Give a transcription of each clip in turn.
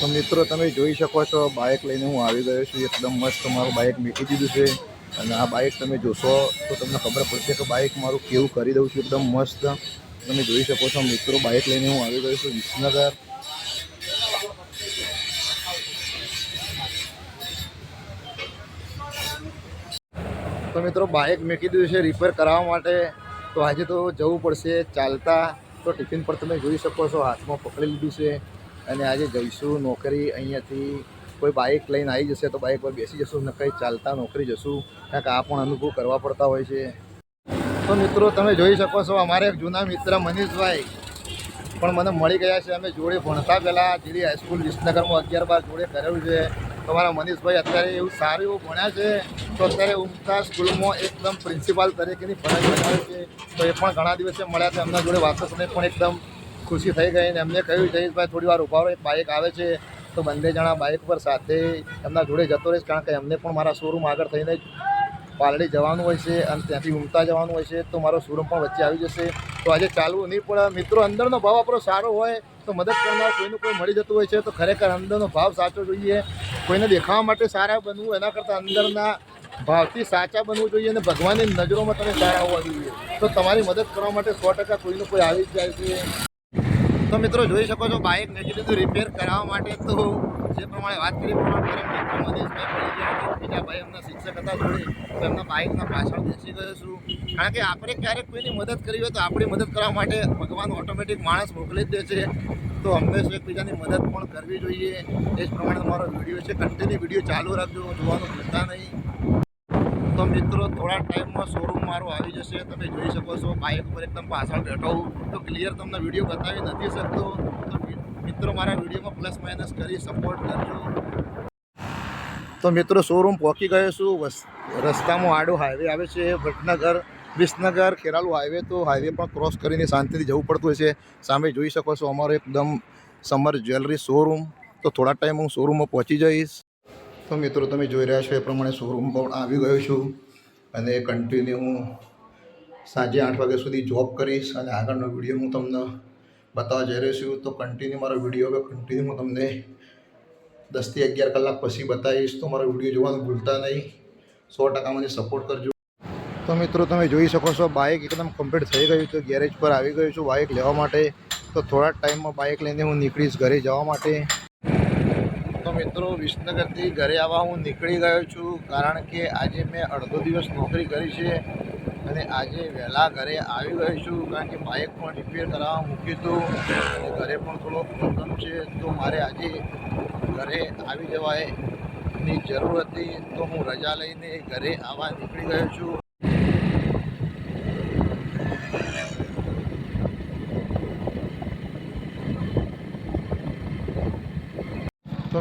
તો મિત્રો, તમે જોઈ શકો છો બાઇક લઈને હું આવી ગયો છું. એકદમ મસ્ત મારું બાઇક મૂકી દીધું છે. અને આ બાઇક તમે જોશો તો તમને ખબર પડશે કે બાઇક મારું કેવું કરી દઉં છું. એકદમ મસ્ત. તમે જોઈ શકો છો, મિત્રો બાઇક લઈને હું આવી ગયો છું વિસનગર. તો મિત્રો બાઇક મૂકી દીધું છે રિપેર કરાવવા માટે. તો આજે તો જવું પડશે, ચાલતા. તો ટિફિન પર તમે જોઈ શકો છો, હાથમાં પકડી લીધું છે. અને આજે જઈશું નોકરી અહીંયાથી કોઈ બાઇક લઈને આવી જશે તો બાઇક પર બેસી જશું ને કંઈ ચાલતા નોકરી જશું. કારણ કે આ પણ અનુભવ કરવા પડતા હોય છે. તો મિત્રો, તમે જોઈ શકો છો, અમારે એક જૂના મિત્ર મનીષભાઈ પણ મને મળી ગયા છે. અમે જોડે ભણતા પહેલાં જીડી હાઈસ્કૂલ વિસનગરમાં અગિયાર બાર જોડે કરેલું છે. તમારા મનીષભાઈ અત્યારે એવું સારું એવું ભણ્યા છે. તો અત્યારે ઉમતા સ્કૂલમાં એકદમ પ્રિન્સિપાલ તરીકેની ફરજ બજાવે છે. તો એ પણ ઘણા દિવસે મળ્યા છે. એમના જોડે વાતો પણ એકદમ ખુશી થઈ ગઈ અને એમને કહ્યું જયેશભાઈ થોડી વાર ઊભા રહો, એક બાઇક આવે છે, તો બંને જણા બાઇક પર સાથે એમના જોડે જતો રહીશ કારણ કે એમને પણ મારા શોરૂમ આગળ થઈને પાલડી જવાનું હોય છે અને ત્યાંથી ઉમતા જવાનું હોય છે, તો મારો શોરૂમ પણ વચ્ચે આવી જશે. તો આજે ચાલવું નહીં, પણ મિત્રો, અંદરનો ભાવ આપણો સારો હોય, તો મદદ કરનાર કોઈનું કોઈ મળી જતું હોય છે, તો ખરેખર અંદરનો ભાવ સાચો જોઈએ. કોઈને દેખાવા માટે સારા બનવું, એના કરતાં અંદરના ભાવથી સાચા બનવું જોઈએ અને ભગવાનની નજરોમાં તમે સારા હોવા જોઈએ. તો તમારી મદદ કરવા માટે સો ટકા કોઈનું કોઈ આવી જ જાય છે. તો મિત્રો જોઈ શકો છો બાઇક નથી લીધું રિપેર કરાવવા માટે તો જે પ્રમાણે વાત કરી બીજા ભાઈ એમના શિક્ષક હતા જોડે, તો એમના બાઇકના પાછળ બેસી ગયો છું. કારણ કે આપણે ક્યારેક કોઈની મદદ કરી હોય તો આપણી મદદ કરવા માટે ભગવાન ઓટોમેટિક માણસ મોકલી જ દે છે. તો હંમેશા એકબીજાની મદદ પણ કરવી જોઈએ. એ જ પ્રમાણે તમારો વીડિયો છે. કન્ટિન્યુ વીડિયો ચાલુ રાખજો, જોવાનું ભૂલતા નહીં. તો મિત્રો, થોડા ટાઈમમાં શોરૂમ મારો આવી જશે. તમે જોઈ શકો છો બાઇક ઉપર એકદમ પાછળ બેઠો તો ક્લિયર તમને વીડિયો બતાવી નથી શકતો. તો મિત્રો, મારા વિડીયોમાં પ્લસ માઇનસ કરી સપોર્ટ કરજો. તો મિત્રો શોરૂમ પહોંચી ગયો છું. રસ્તામાં આડો હાઈવે આવે છે, ભટનગર, વિસનગર, ખેરાલુ હાઈવે તો હાઈવે પણ ક્રોસ કરીને શાંતિથી જવું પડતું છે સામે જોઈ શકો છો, અમારો એકદમ સમર જ્વેલરી શોરૂમ તો થોડા ટાઈમ હું શોરૂમમાં પહોંચી જઈશ. તો મિત્રો, તમે જોઈ રહ્યા છો એ પ્રમાણે શોરૂમ પણ આવી ગયો છું અને કન્ટિન્યુ હું સાંજે આઠ વાગ્યા સુધી જોબ કરીશ અને આગળનો વીડિયો હું તમને બતાવવા જઈ રહ્યો છું. તો કન્ટિન્યુ મારો વીડિયો હવે કન્ટિન્યુ હું તમને દસથી અગિયાર કલાક પછી બતાવીશ. તો મારો વીડિયો જોવાનું ભૂલતા નહીં. સો ટકા મને સપોર્ટ કરજો. તો મિત્રો, તમે જોઈ શકો છો બાઇક એકદમ કમ્પ્લીટ થઈ ગયું છે. ગેરેજ પર આવી ગયું છું બાઇક લેવા માટે. તો થોડા ટાઈમમાં બાઇક લઈને હું નીકળીશ ઘરે જવા માટે. મિત્રો, વિસનગરથી ઘરે આવવા હું નીકળી ગયો છું કારણ કે આજે મેં અડધો દિવસ નોકરી કરી છે અને આજે વહેલા ઘરે આવી ગયો છું કારણ કે બાઇક પણ રિપેર કરાવવા મૂક્યું હતું ઘરે પણ થોડો પ્રોબ્લેમ છે. તો મારે આજે ઘરે આવી જવાની જરૂર હતી. તો હું રજા લઈને ઘરે આવવા નીકળી ગયો છું.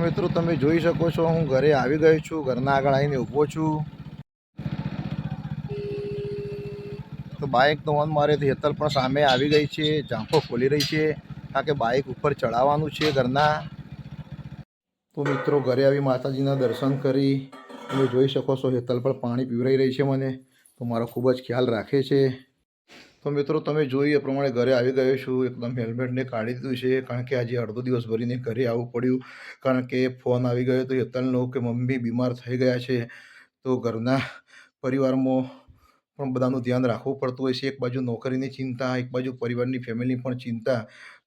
મિત્રો, તમે જોઈ શકો છો, હું ઘરે આવી ગયો છું, ઘરના આગળ આવીને ઊભો છું. તો બાઇક તો ઓન મારે હેતલ પણ સામે આવી ગઈ છે, ઝાંખો ખોલી રહી છે, કારણ કે બાઇક ઉપર ચડાવવાનું છે ઘરના. તો મિત્રો, ઘરે આવી માતાજીના દર્શન કરી. તમે જોઈ શકો છો, હેતલ પણ પાણી પીવરાઈ રહી છે મને. તો મારો ખૂબ જ ખ્યાલ રાખે છે. તો મિત્રો તમે જોઈ, એ પ્રમાણે ઘરે આવી ગયો છું. એકદમ હેલ્મેટને કાઢી દીધું છે, કારણ કે આજે અડધો દિવસ ભરીને ઘરે આવવું પડ્યું. કારણ કે ફોન આવી ગયો તો હેતલનો કે મમ્મી બીમાર થઈ ગયા છે. તો ઘરના પરિવારમાં પણ બધાનું ધ્યાન રાખવું પડતું હોય છે. એક બાજુ નોકરીની ચિંતા, એક બાજુ પરિવારની ફેમિલીની પણ ચિંતા.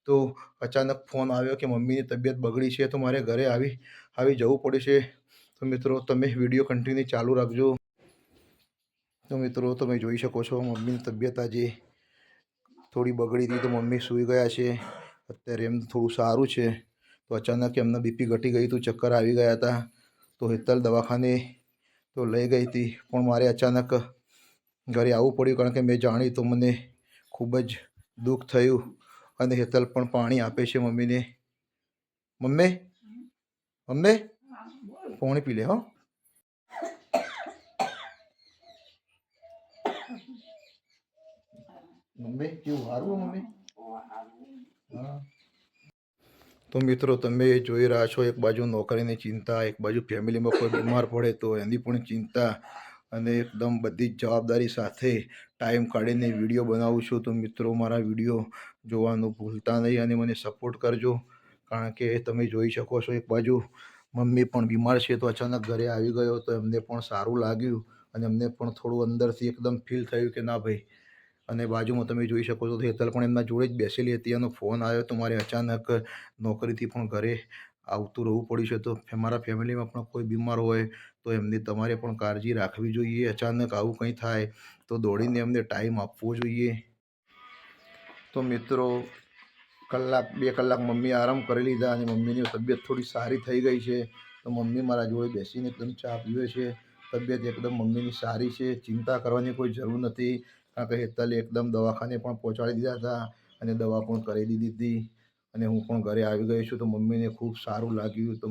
તો અચાનક ફોન આવ્યો કે મમ્મીની તબિયત બગડી છે, તો મારે ઘરે આવી આવી જવું પડે છે. તો મિત્રો, તમે વીડિયો કન્ટિન્યુ ચાલુ રાખજો. તો મિત્રો તમે જોઈ શકો છો મમ્મીની તબિયત આજે થોડી બગડી હતી તો મમ્મી સૂઈ ગયા છે. અત્યારે એમ થોડું સારું છે. તો અચાનક એમના બીપી ઘટી ગઈ હતું ચક્કર આવી ગયા હતા. તો હેતલ દવાખાને તો લઈ ગઈ હતી પણ મારે અચાનક ઘરે આવવું પડ્યું કારણ કે મેં જાણ્યું તો મને ખૂબ જ દુઃખ થયું અને હેતલ પણ પાણી આપે છે મમ્મીને. મમ્મી? મમ્મી? પાણી પી લે હો. મમ્મી, કેવું સારું મમ્મી? તો મિત્રો, તમે જોઈ રહ્યા છો, એક બાજુ નોકરીની ચિંતા, એક બાજુ ફેમિલીમાં કોઈ બીમાર પડે તો એની પણ ચિંતા અને એકદમ બધી જ જવાબદારી સાથે ટાઈમ કાઢીને વીડિયો બનાવું છું. તો મિત્રો, મારા વીડિયો જોવાનું ભૂલતા નહીં અને મને સપોર્ટ કરજો, કારણ કે તમે જોઈ શકો છો, એક બાજુ મમ્મી પણ બીમાર છે તો અચાનક ઘરે આવી ગયો તો એમને પણ સારું લાગ્યું અને એમને પણ થોડું અંદરથી એકદમ ફીલ થયું કે ના ભાઈ અને બાજુમાં તમે જોઈ શકો છો, હેતલ પણ એમના જોડે જ બેસેલી હતી એનો ફોન આવ્યો તો મારે અચાનક નોકરીથી પણ ઘરે આવતું રહેવું પડ્યું છે. તો મારા ફેમિલીમાં પણ કોઈ બીમાર હોય તો એમની તમારે પણ કાળજી રાખવી જોઈએ. અચાનક આવું કંઈ થાય તો દોડીને એમને ટાઈમ આપવો જોઈએ. તો મિત્રો, કલાક, બે કલાક મમ્મી આરામ કરી લીધા અને મમ્મીની તબિયત થોડી સારી થઈ ગઈ છે. તો મમ્મી મારા જોડે બેસીને એકદમ ચા પીવે છે. તબિયત એકદમ મમ્મીની સારી છે. ચિંતા કરવાની કોઈ જરૂર નથી. કારણ કે હેતલે એકદમ દવાખાને પણ પહોંચાડી દીધા હતા અને દવા પણ કરી દીધી હતી. અને હું પણ ઘરે આવી ગયો છું, તો મમ્મીને ખૂબ સારું લાગ્યું. તો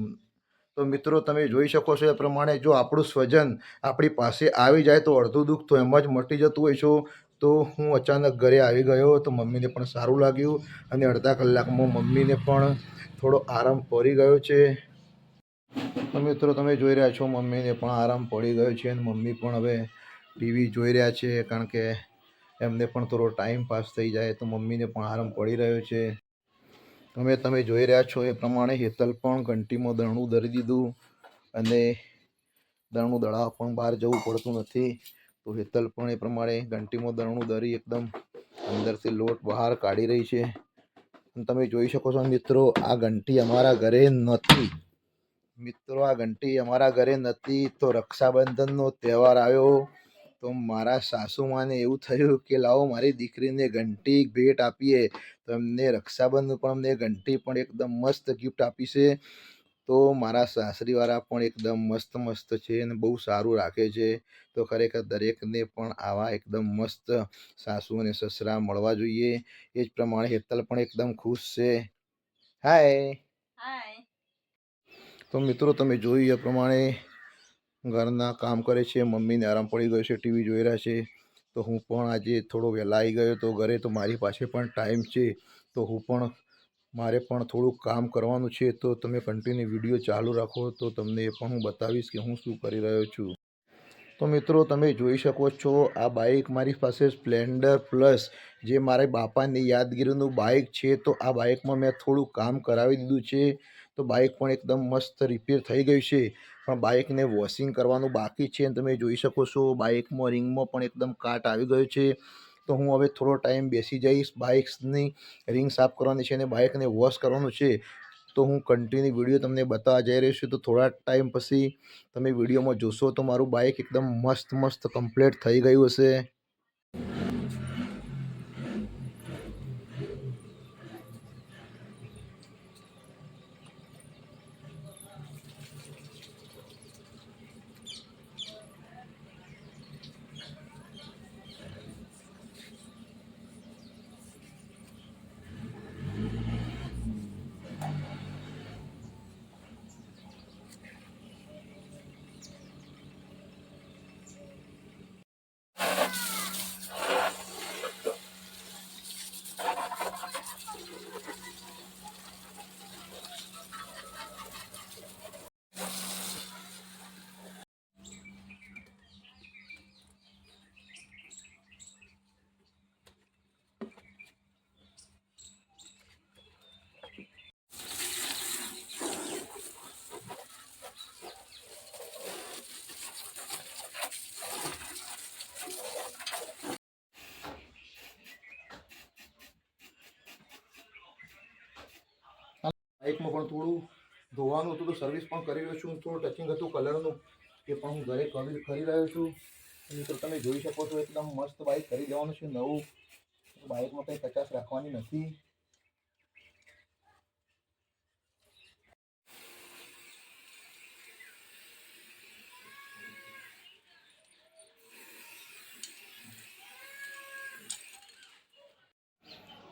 તો મિત્રો, તમે જોઈ શકો છો એ પ્રમાણે જો આપણું સ્વજન આપણી પાસે આવી જાય તો અડધું દુઃખ તો એમ જ મટી જતું હોય છો. તો હું અચાનક ઘરે આવી ગયો, તો મમ્મીને પણ સારું લાગ્યું અને અડધા કલાકમાં મમ્મીને પણ થોડો આરામ પડી ગયો છે. તો મિત્રો, તમે જોઈ રહ્યા છો મમ્મીને પણ આરામ પડી ગયો છે અને મમ્મી પણ હવે ટીવી જોઈ રહ્યા છે, કારણ કે એમને પણ થોડો ટાઈમ પાસ થઈ જાય તો મમ્મીને પણ આરામ પડી રહ્યો છે. તમે તમે જોઈ રહ્યા છો એ પ્રમાણે હેતલ પણ ઘંટીમાં દરણું ધરી દીધું અને દરણું દળાવ પણ બહાર જવું પડતું નથી. તો હેતલ પણ એ પ્રમાણે ઘંટીમાં દરણું ધરી એકદમ અંદરથી લોટ બહાર કાઢી રહી છે. તમે જોઈ શકો છો મિત્રો, આ ઘંટી અમારા ઘરે નથી. મિત્રો, આ ઘંટી અમારા ઘરે નથી. તો રક્ષાબંધનનો તહેવાર આવ્યો. તો મારા સાસુમાને એવું થયું કે લાવો મારી દીકરીને ઘંટી ભેટ આપીએ. તો એમને રક્ષાબંધન પણ અમને ઘંટી પણ એકદમ મસ્ત ગિફ્ટ આપી છે. તો મારા સાસરીવાળા પણ એકદમ મસ્ત મસ્ત છે અને બહુ સારું રાખે છે. તો ખરેખર દરેકને પણ આવા એકદમ મસ્ત સાસુ અને સસરા મળવા જોઈએ. એ જ પ્રમાણે હેતલ પણ એકદમ ખુશ છે. હાય હાય તો મિત્રો તમે જોયું એ પ્રમાણે ઘરના કામ કરે છે મમ્મીને આરામ પડી ગયો છે, ટીવી જોઈ રહ્યા છે, તો હું પણ આજે થોડો વહેલા આવી ગયો તો ઘરે તો મારી પાસે પણ ટાઈમ છે, તો હું પણ, મારે પણ થોડુંક કામ કરવાનું છે, તો તમે કન્ટિન્યુ વીડિયો ચાલુ રાખો, તો તમને એ પણ હું બતાવીશ કે હું શું કરી રહ્યો છું. તો મિત્રો, તમે જોઈ શકો છો, આ બાઇક મારી પાસે સ્પ્લેન્ડર પ્લસ જે મારા બાપાની યાદગીરીનું બાઇક છે, તો આ બાઇકમાં મેં થોડું કામ કરાવી દીધું છે, તો બાઇક પણ એકદમ મસ્ત રિપેર થઈ ગયું છે. પણ બાઇકને વોશિંગ કરવાનું બાકી છે અને તમે જોઈ શકો છો બાઇકમાં, રિંગમાં પણ એકદમ કાટ આવી ગયો છે. તો હું હવે થોડો ટાઈમ બેસી જઈશ, બાઇક્સની રિંગ સાફ કરવાની છે અને બાઇકને વોશ કરવાનું છે. તો હું કન્ટિન્યુ વીડિયો તમને બતાવવા જઈ રહ્યો છું. તો થોડા ટાઈમ પછી તમે વિડીયોમાં જોશો તો મારું બાઇક એકદમ મસ્ત મસ્ત કમ્પ્લીટ થઈ ગયું હશે બાઇકમાં પણ થોડું ધોવાનું હતું તો સર્વિસ પણ કરી રહ્યો છું. થોડું ટચિંગ હતું કલરનું, એ પણ હું ઘરે કરી કરી રહ્યો છું. મિત્રો, તમે જોઈ શકો છો, એકદમ મસ્ત બાઇક કરી દેવાનું છે નવું. બાઇકમાં કંઈ કચાશ રાખવાની નથી.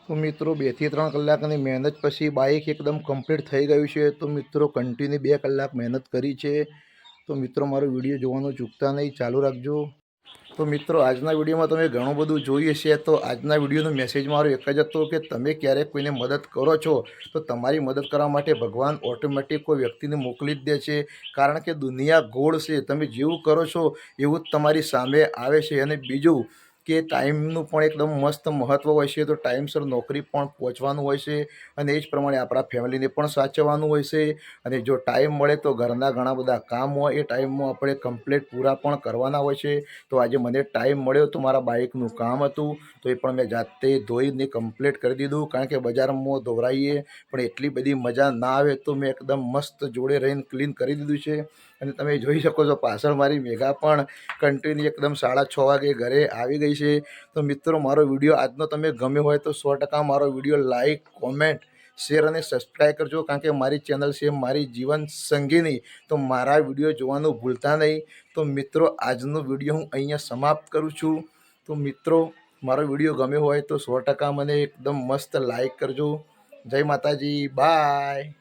તો મિત્રો બેથી ત્રણ કલાકની મહેનત પછી બાઇક એકદમ કમ્પ્લીટ થઈ ગયું છે. તો મિત્રો કન્ટિન્યુ બે કલાક મહેનત કરી છે. તો મિત્રો, મારો વીડિયો જોવાનું ચૂકતા નહીં, ચાલુ રાખજો. તો મિત્રો, આજના વિડીયોમાં તમે ઘણું બધું જોઈએ હશે. તો આજના વિડીયોનો મેસેજ મારો એક જ હતો કે તમે ક્યારેક કોઈને મદદ કરો છો, તો તમારી મદદ કરવા માટે ભગવાન ઓટોમેટિક કોઈ વ્યક્તિને મોકલી જ દે છે. કારણ કે દુનિયા ગોળ છે. તમે જેવું કરો છો, એવું જ તમારી સામે આવે છે. અને બીજું કે ટાઈમનું પણ એકદમ મસ્ત મહત્ત્વ હોય છે, તો ટાઈમસર નોકરી પણ પહોંચવાનું હોય છે અને એ જ પ્રમાણે આપણા ફેમિલીને પણ સાચવવાનું હોય છે. અને જો ટાઈમ મળે તો ઘરના ઘણા બધા કામ હોય, એ ટાઈમમાં આપણે કમ્પ્લીટ પૂરા પણ કરવાના હોય છે. તો આજે મને ટાઈમ મળ્યો તો મારા બાઇકનું કામ હતું, તો એ પણ મેં જાતે ધોઈને કમ્પ્લીટ કરી દીધું. કારણ કે બજારમાં ધોવરાઈએ પણ એટલી બધી મજા ના આવે તો મેં એકદમ મસ્ત જોડે રહીને ક્લીન કરી દીધું છે. અને તમે જોઈ શકો છો પાછળ મારી મેઘા પણ કન્ટિન્યુ એકદમ સાડા છ વાગે ઘરે આવી ગઈ છે. તો મિત્રો, મારો વીડિયો આજનો તમે ગમ્યો હોય તો સો ટકા મારો વીડિયો લાઈક કોમેન્ટ શેર અને સબસ્ક્રાઈબ કરજો. કારણ કે મારી ચેનલ છે મારી જીવન સંગીની. તો મારા વીડિયો જોવાનું ભૂલતા નહીં. તો મિત્રો, આજનો વીડિયો હું અહીંયા સમાપ્ત કરું છું. તો મિત્રો, મારો વીડિયો ગમ્યો હોય તો સો ટકા મને એકદમ મસ્ત લાઈક કરજો. જય માતાજી. બાય